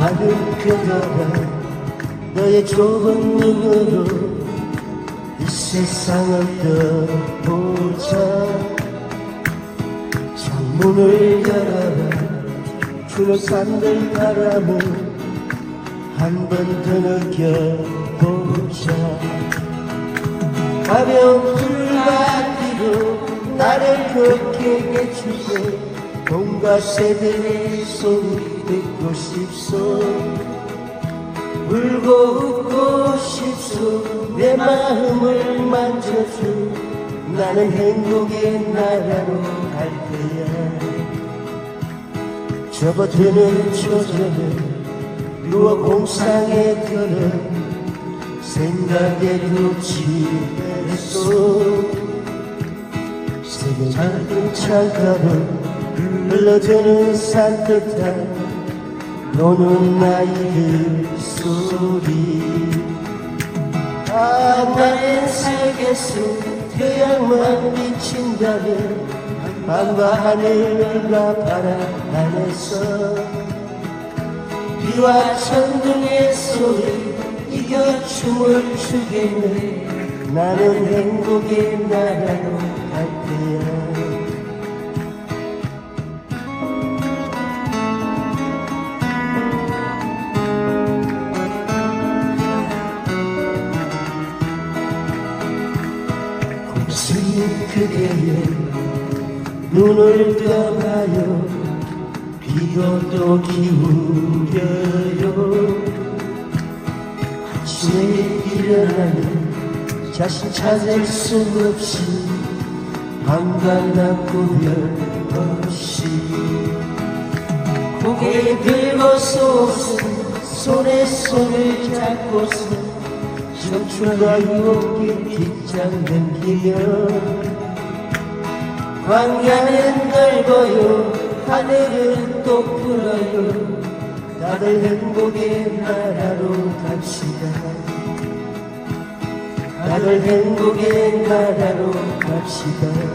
살펴봐라 너의 좁은 눈으로 이 세상을 떠보자. 창문을 열어라. 산들 바람을 한 번 더 느껴보자. 가벼운 불바디로 나를 걷게 해주게 동과 새들의 소리 듣고 싶소. 울고 웃고 싶소. 내 마음을 만져줘. 나는 행복의 나라로 갈 거야. 접어드는 조절을 누워 공상에 들어 생각에 놓치겠소. 세계 작은 창가로 흘러드는 산뜻한 노는 아이들 소리. 아 나의 세계수 태양만 비친다면 밤과 하늘과 바람 안에서 비와 천둥의 소리 이겨 춤을 추겠네. 나는 행복의 나라로 그대의 눈을 떠봐요. 비가 또 기울여요. 아침에 일어나면 자신 찾을 수 없이 한가닥고 별 없이 고개 들고서 손에 손을 잡고서 청춘과 유혹이 빗장 넘기며 광야는 넓어요 하늘은 또 푸르요. 다들 행복의 나라로 갑시다. 다들 행복의 나라로 갑시다